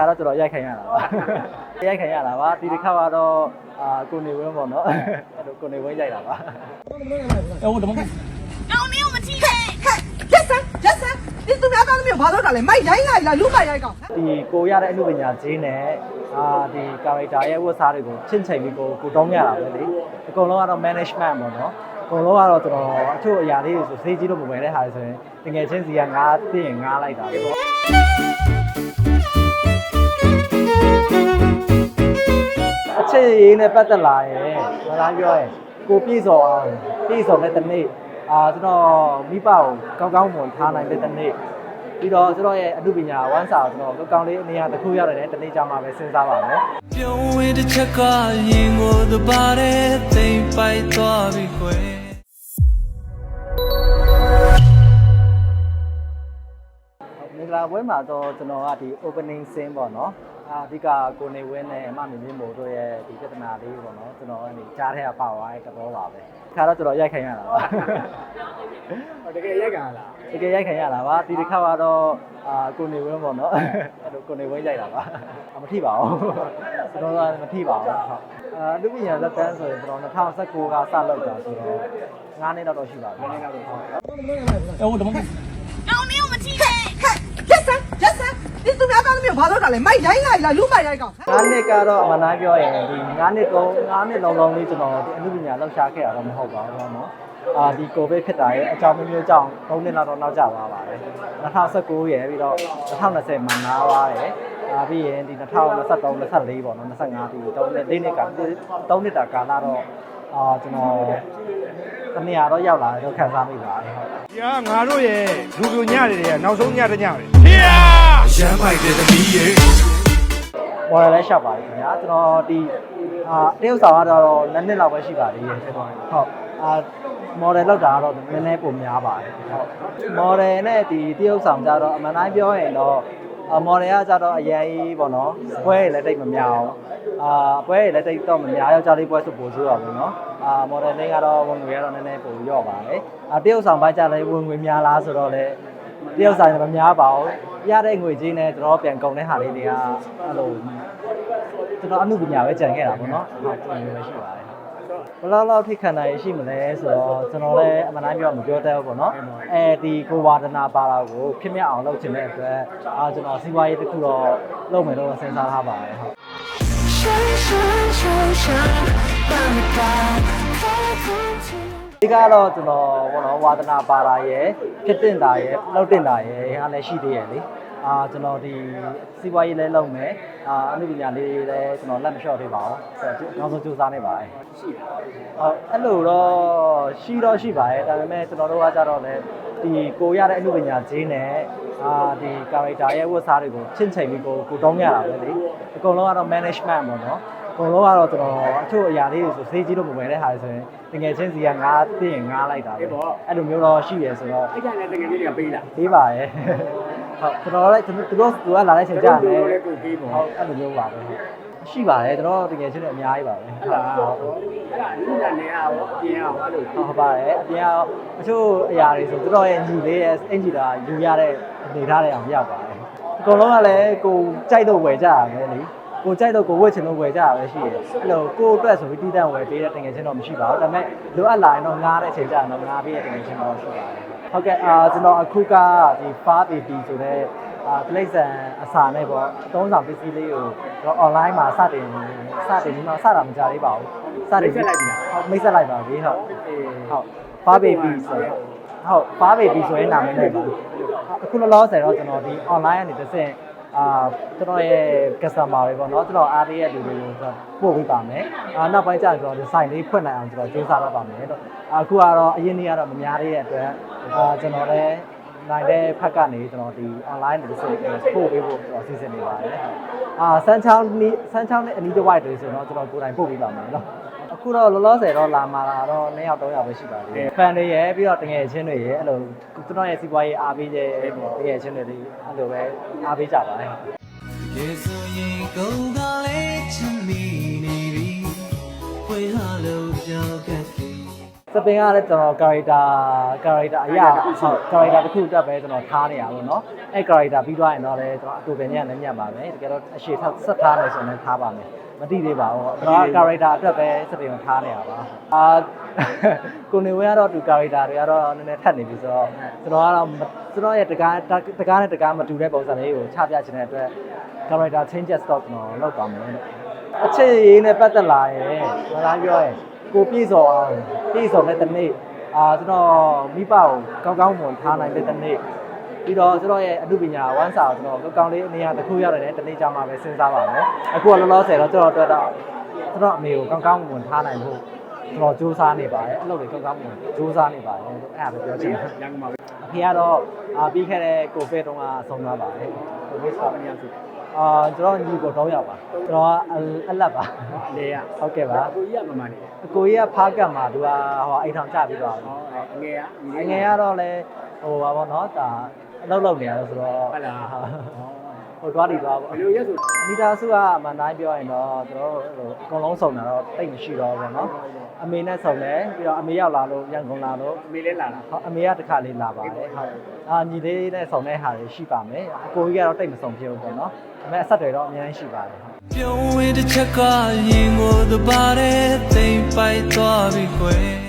ခါတော့တော်တော်ရိုက်ခိုင်းရတာပါရိုက်ခိုင်းရတာပါဒီတစ်ခါကတော့အာကိုနေဝင်းပေါ့နော်အဲ့လိုကိုနေဝင်းရိုက်တာပါအောင်မင်းကိုမချိနဲ့ရက်စမ်းရက်စမ်းဒီသူများသားသမီးကိုဘာလို့တာလဲမိုက်ရိုင်းလိုက်လားလူမိုက်ရိုက်ကောင်ဒီကိုရတဲ့အမှုပညာဈေးနဲ့အာဒီကာရိုက်တာရဲ့ဝတ်စားတွေကိုချင့်ချိန်ပြီးကိုကိုတောင်းရတာပဲလေအကုန်လုံးကတော့ management ပေါ့နော်အကုန်လုံးကတော့ကျွန်တော်အချို့အရာလေးတွေဆိုဈေးကြီးလို့မဝယ်တဲ့ဟာတွေဆိုရင်တကယ်ချင်းစီကငါးသိရင်ငါးလိုက်တာလေပေါ့ ရေးနဲ့ပတ်သက်လာရင်ဘာသာပြောရင်ကိုပြည့်စော်အောင်ပြည့်စော်တဲ့တစ်နေ့အာကျွန်တော်မိဘကိုကောင်းကောင်းမွန်ထားနိုင်တဲ့တစ်နေ့ပြီးတော့ကျွန်တော်ရဲ့အမှုပညာဝမ်းစာကိုကျွန်တော်ကောင်းလေးအနေနဲ့တစ်ခုရောက်တယ်တစ်နေ့ကြာမှပဲစဉ်းစားပါမယ်ပြုံးဝင်တစ်ချက်ကရင်ကိုသဘာတဲ့သိမ့်ပိုက်သွားပြီခွေမင်္ဂလာပွဲမှာတော့ကျွန်တော်ကဒီ opening scene ပေါ့နော် အာအဓိကကိုနေဝင်းနဲ့အမမြင့်မြင့်မို့တို့ရဲ့ဒီပြဿနာလေးပေါ့နော်ကျွန်တော်ကနေကြားထဲကပါသွားတဲ့သဘောပါပဲခါတော့ကျွန်တော်ရိုက်ခိုင်းရတာပါတကယ်ရိုက်ကန်လားတကယ်ရိုက်ခိုင်းရတာပါဒီတစ်ခါကတော့အာကိုနေဝင်းပေါ့နော်အဲ့လိုကိုနေဝင်းရိုက်တာပါအမထိပါဘူးကျွန်တော်ကမထိပါဘူးဟုတ်အာလူပညာလက်တန်းဆိုရင်ကျွန်တော်2019ကစလောက်တာဆိုတော့9နှစ်တော့ရှိပါပြီ9နှစ်တော့ဟုတ်အောင်မင်းကိုမချိနဲ့ရက်စမ်းရက်စမ်းဒီသူများသားသမီးကို ဘာလို့တာလဲမိုက်ရိုက်လိုက်လားလူမိုက်ရိုက်ကောင်ငါးနှစ်ကတော့မနာပြောရင်ဒီငါးနှစ်ကုန်းငါးနှစ်လုံးလုံးလေးကျွန်တော်ဒီအမှုပညာလောက်ရှာခဲ့ရတော့မဟုတ်ပါဘူးတော့နော်အာဒီကိုဗစ်ဖြစ်တာရဲ့အကြောင်းမျိုးကြောင့်၃နှစ်လောက်တော့နောက်ကျသွားပါတယ်2019ရယ်ပြီးတော့2020မှာနားသွားတယ်အာပြီးရင်ဒီ2023 24ပေါ့နော်25ပြီးတော့၃နှစ်က3နှစ်တာကာလတော့အာကျွန်တော်တနေရာတော့ရောက်လာတယ်တော့ခံစားမိပါတယ်ဟုတ်ကဲ့။ဒီကငါတို့ရဲ့လူလူညတွေတွေကနောက်ဆုံးညတညတွေ။ဖြစ်ရ မ်းပိုက်တဲ့သမီးရဲ့မော်ဒယ်လည်းရှောက်ပါတယ်ခင်ဗျာကျွန်တော်ဒီအာတရုတ်ဆောင်ကတော့နှစ်နှစ်လောက်ပဲရှိပါသေးတယ်ကျွန်တော်ဟုတ်အာမော်ဒယ်လောက်တာကတော့နည်းနည်းပုံများပါတယ်ဟုတ်မော်ဒယ်နဲ့ဒီတရုတ်ဆောင်ကြတော့အမှန်တိုင်းပြောရင်တော့အမော်ဒယ်ကကြတော့အရင်ကြီးပေါ့နော်ပွဲရလည်းတိတ်မများအောင်အာပွဲရလည်းတိတ်တော့မများယောက်ျားလေးပွဲဆိုပိုဆိုးတာပေါ့နော်အာမော်ဒယ်လေးကတော့ဝင်ငွေကတော့နည်းနည်းပိုရော့ပါတယ်အာတရုတ်ဆောင်ပိုင်းကြလည်းဝင်ငွေများလားဆိုတော့လေ တယောက်စာရင်မများပါဘူးပြရတဲ့ငွေကြေးနဲ့ကျွန်တော်ပြန်ကုန်တဲ့ဟာလေးတွေကအဲ့လိုကျွန်တော်အမှုပညာပဲကြံခဲ့တာပေါ့နော်ဟုတ်ကဲ့မျိုးပဲရှိပါတယ်ဘလောက်လောက်ထိခံနိုင်ရှိမလဲဆိုတော့ကျွန်တော်လည်းအမှန်တိုင်းပြောမပြောတတ်ဘူးပေါ့နော်အဲဒီကိုဝါဒနာပါတာကိုဖြစ်မြအောင်လုပ်ချင်တဲ့အတွက်အာကျွန်တော်စီးပွားရေးတစ်ခုတော့လုပ်မယ်လို့စဉ်းစားထားပါတယ်ဟုတ်ရှမ်းရှမ်းရှမ်းရှမ်းဘာမတာ ဒီကတော့ကျွန်တော်ဘောနော်ဝါဒနာပါတာရယ်ဖြစ်တင်တာရယ်လောက်တင်တာရယ်ဟာလည်းရှိသေးရယ်လေအာကျွန်တော်ဒီစီးပွားရေးလည်းလုပ်မယ်အာအမှုပညာလေးလည်းကျွန်တော်လက်မလျှော့သေးပါဘူးဆိုတော့နောက်ဆုံးစူးစမ်းနေပါတယ်ရှိဟုတ်အဲ့လိုတော့ရှိတော့ရှိပါတယ်ဒါပေမဲ့ကျွန်တော်တို့ကကြတော့လေဒီကိုရတဲ့အမှုပညာဈေးနဲ့အာဒီကာရိုက်တာရဲ့ဝတ်စားတွေကိုချင့်ချိန်ပြီးကိုကိုတောင်းရတာပဲလေအကုန်လုံးကတော့ management ပေါ့နော် အကုန်လုံးကတော့ကျွန်တော်အချို့အရာလေးတွေဆိုဈေးကြီးလို့မဝယ်တဲ့ဟာတွေဆိုရင်တကယ်ချင်းစီကငါးသိရင်ငါးလိုက်တာပဲအဲ့လိုမျိုးတော့ရှိရယ်ဆိုတော့အဲ့ဒါနဲ့တကယ်ကြီးတွေကပေးလာပေးပါရဲ့ဟုတ်ကျွန်တော်လည်းကျွန်တော်သူတို့သူကလာတဲ့ချိန်ကြာတယ်တို့လည်းကိုပေးပေါ့ဟုတ်အဲ့လိုမျိုးပါပဲဟုတ်ရှိပါတယ်ကျွန်တော်တကယ်ချင်းလည်းအများကြီးပါပဲဟုတ်ဟုတ်အဲ့ဒါလူကနေအောင်ပြင်အောင်အဲ့လိုဟုတ်ပါတယ်အပြင်ကအချို့အရာတွေဆိုသူတို့ရဲ့ညီလေးရဲ့အင်ဂျီတာယူရတဲ့အနေထားတွေအောင်ရောက်ပါတယ်အကုန်လုံးကလည်းကိုကြိုက်လို့ဝယ်ကြရမယ်လေ ကိုကြိုက်လို့ကိုဝတ်ချင်လို့ဝယ်ကြရပဲရှိတယ်အဲ့လိုကိုအတွက်ဆိုပြီးတီးတန့်ဝယ်ပေးတဲ့တကယ်ချင်းတော့မရှိပါဘူးဒါပေမဲ့လိုအပ်လာရင်တော့ငားတဲ့အချိန်ကျရင်တော့ငားပေးတဲ့တကယ်ချင်းတော့ရှိပါတယ်ဟုတ်ကဲ့အာကျွန်တော်အခုကဒီ far baby ဆိုတဲ့အာပလိတ်ဆန်အစာနဲ့ပေါ့အသုံးဆောင်ပစ္စည်းလေးကိုတော့ online မှာစတင်စတင်ဒီမှာစတာမကြသေးပါဘူးစတင်ဟုတ်မိတ်ဆက်လိုက်ပါပြီဟုတ်ဟုတ် far baby ဆိုတော့ဟုတ် far baby ဆိုရင်နာမည်နဲ့ပါအခုလောလောဆယ်တော့ကျွန်တော်ဒီ online ကနေတစ်ဆင့် အာကျွန်တော်ရဲ့ customer တွေပေါ့နော်ကျွန်တော်အားပေးတဲ့လူတွေကိုကျွန်တော်ပို့ပေးပါမယ်အာနောက်ပိုင်းကျရင်ကျွန်တော်ဒီ site လေးဖွင့်နိုင်အောင်ကျွန်တော်စူးစမ်းတော့ပါမယ်တော့အခုကတော့အရင်နေ့ကတော့မများသေးတဲ့အတွက်အာကျွန်တော်လည်းနိုင်တဲ့ဖက်ကနေကျွန်တော်ဒီ online တွေဆိုပို့ပေးဖို့ကျွန်တော်စီစဉ်နေပါတယ်အာစမ်းချောင်းနီးစမ်းချောင်းနဲ့အနီးတစ်ဝိုက်တွေဆိုတော့ကျွန်တော်ကိုယ်တိုင်ပို့ပေးပါမယ်နော် အခုတော့လောလောဆယ်တော့လာမှာလာတော့2ယောက်3ယောက်ပဲရှိပါသေးတယ်။ fan တွေရယ်ပြီးတော့တငယ်ချင်းတွေရယ်အဲ့လိုကျွန်တော်ရဲ့စီးပွားရေးအားပေးတဲ့တငယ်ချင်းတွေအဲ့လိုပဲအားပေးကြပါတယ်ရေဆိုရင်ကိုယ်ကလေးချင်မိနေပြီဖွင့်ဟာလို့ပြောခဲ့ပြီ စပင်ကလည်းကျွန်တော် character character အရာဟုတ် character တစ်ခုတက်ပဲကျွန်တော်ထားနေရပါတော့။အဲ့ character ပြီးသွားရင်တော့လည်းကျွန်တော်အတူပဲညံ့လည်းညံ့ပါမယ်။တကယ်တော့အရှိဆက်ဆက်ထားမယ်ဆိုရင်ထားပါမယ်။မသိသေးပါဘူး။ကျွန်တော်က character အတွက်ပဲစပင်ကိုထားနေရပါ။အာကိုနေဝဲကတော့သူ character တွေကတော့နည်းနည်းထပ်နေပြီဆိုတော့ကျွန်တော်ကတော့ကျွန်တော်ရဲ့တကားတကားနဲ့တကားမတူတဲ့ပုံစံလေးကိုချပြချင်တဲ့အတွက် character changes တော့ကျွန်တော်လုပ်ပါမယ်လို့အချစ်ရေးနဲ့ပတ်သက်လာရင်မလားပြောရင် ကိုပြည့်စုံအောင်ပြည့်စုံတဲ့တစ်နေ့အာကျွန်တော်မိဘကိုကောင်းကောင်းမွန်ထားနိုင်တဲ့တစ်နေ့ပြီးတော့ကျွန်တော်ရဲ့အမှုပညာဝမ်းစာကိုကျွန်တော်ကောင်းကောင်းလေးအနေအတစ်ခုရတယ်တဲ့တစ်နေ့ကြာမှပဲစဉ်းစားပါမယ်အခုကလောလောဆယ်တော့ကျွန်တော်အတွက်တော့ကျွန်တော်အမေကိုကောင်းကောင်းမွန်ထားနိုင်ဖို့ကျွန်တော်စူးစမ်းနေပါတယ်အဲ့လိုတွေကောင်းကောင်းမွန်စူးစမ်းနေပါတယ်လို့အဲ့ဒါပဲပြောချင်တယ်ရန်ကုန်မှာပဲအဖေကတော့အာပြီးခဲ့တဲ့ကိုဗစ်တုန်းကဆုံးသွားပါတယ်ကိုဗစ်ဆောင်းနေရဆို အာကျွန်တော်ညီကိုတော့ရောက်ပါကျွန်တော်ကအလက်ပါအလေရဟုတ်ကဲ့ပါကိုကြီးကမမနေတယ်အကိုကြီးကဖားကတ်မှာသူကဟိုအိမ်ထောင်ချပြီးတော့ဟောအငယ်ကအငယ်ကတော့လဲဟိုပါဗောနော်ဒါအလုပ်လုပ်နေရတယ်ဆိုတော့ဟုတ်လား ဟိုတွားတီသွား ဘ ပေါ့ ယ်လိုရက်ဆို မိသားစုကမန်တိုင်းပြောရင်တော့သူတို့ဟိုအကုန်လုံးစုံတာတော့တိတ်မရှိတော့ဘူးเนาะအမေနဲ့စုံတယ်ပြီးတော့အမေရောက်လာလို့ရန်ကုန်လာလို့ အမေလဲလာတာ ဟောအမေကတစ်ခါလေးလာပါတယ်ဟုတ်အာညီလေးနဲ့စုံတဲ့ဟာတွေရှိပါမယ်အကိုကြီးကတော့တိတ်မစုံဖြစ်ဘူးပေါ့နော်ဒါပေမဲ့အဆက်တွေတော့အများကြီးရှိပါတယ်ဟုတ် ပြုံးဝင်တစ်ချက်ကရင်ကိုသဘာတဲ့တိမ်ပိုက်သွားပြီကွယ်